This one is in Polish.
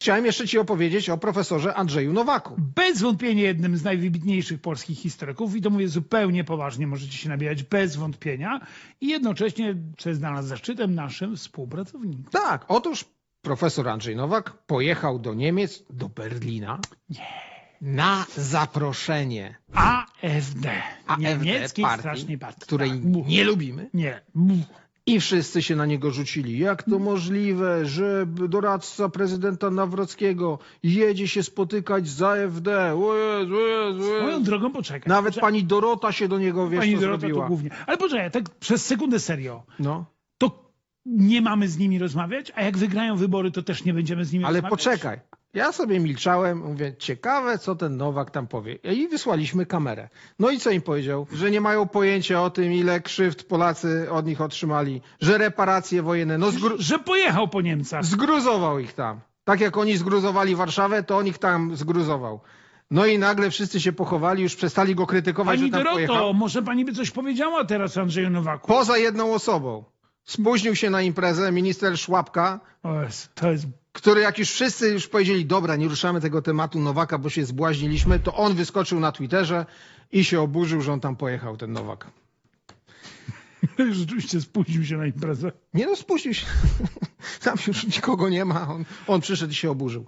Chciałem jeszcze ci opowiedzieć o profesorze Andrzeju Nowaku. Bez wątpienia jednym z najwybitniejszych polskich historyków i to mówię zupełnie poważnie, możecie się nabijać bez wątpienia i jednocześnie, co jest dla nas zaszczytem, naszym współpracownikiem. Tak, otóż profesor Andrzej Nowak pojechał do Niemiec, do Berlina. Na zaproszenie AfD. AfD Niemieckiej partii, strasznej partii. której Tak, nie lubimy. Nie. I wszyscy się na niego rzucili. Jak to możliwe, że doradca prezydenta Nawrockiego jedzie się spotykać z AfD? O Jezu, Jezu, Jezu. drogą poczekaj. Nawet Poczekaj. pani Dorota się do niego, wiesz, Pani co Dorota zrobiła. to głównie. Ale poczekaj, tak przez sekundę serio. No. To nie mamy z nimi rozmawiać, a jak wygrają wybory, to też nie będziemy z nimi Ale rozmawiać? poczekaj. Ja sobie milczałem, mówię, ciekawe, co ten Nowak tam powie. I wysłaliśmy kamerę. No i co im powiedział? Że nie mają pojęcia o tym, ile krzywd Polacy od nich otrzymali, że reparacje wojenne, no zgru Że pojechał po Niemcach. zgruzował ich tam. Tak jak oni zgruzowali Warszawę, to on ich tam zgruzował. No i nagle wszyscy się pochowali, już przestali go krytykować, Pani że tam Doroto, pojechał. może pani by coś powiedziała teraz Andrzeju Nowaku? Poza jedną osobą. Spóźnił się na imprezę minister Szłapka, O to jest... który jak już wszyscy już powiedzieli, dobra, nie ruszamy tego tematu Nowaka, bo się zbłaźniliśmy, to on wyskoczył na Twitterze i się oburzył, że on tam pojechał, ten Nowak. Rzeczywiście spóźnił się na imprezę. Nie no, spuścił się. Tam już nikogo nie ma. On, on przyszedł i się oburzył.